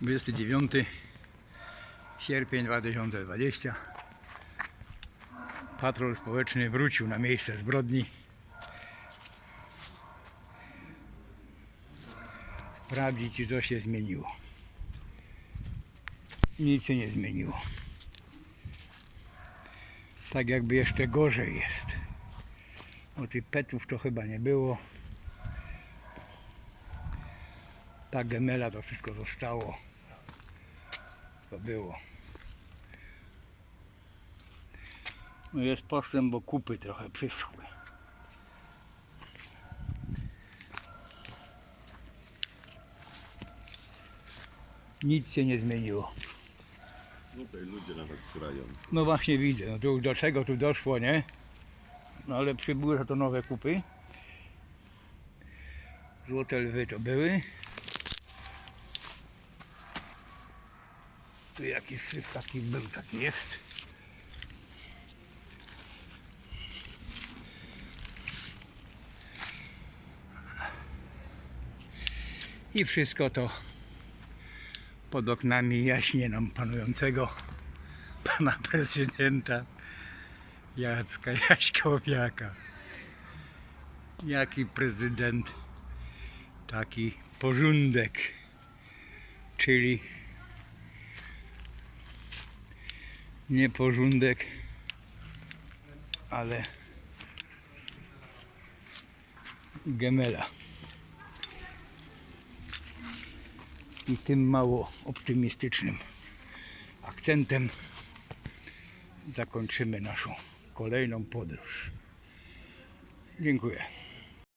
29 sierpień 2020 Patrol społeczny wrócił na miejsce zbrodni. Sprawdzić czy coś się zmieniło. Nic się nie zmieniło. Tak jakby jeszcze gorzej jest. O tych petów to chyba nie było. Ta gemela to wszystko zostało. To było. No jest postęp, bo kupy trochę przyschły. Nic się nie zmieniło. No Tutaj ludzie nawet srają. No właśnie widzę, no tu do czego tu doszło, nie? No ale przybyły to nowe kupy. Złote lwy to były. Tu jakiś syf taki był, taki jest. I wszystko to pod oknami jaśnie nam panującego pana prezydenta Jacka Jaśkowiaka. Jaki prezydent, taki porządek, czyli nie porządek, ale gemela. I tym mało optymistycznym akcentem zakończymy naszą kolejną podróż. Dziękuję.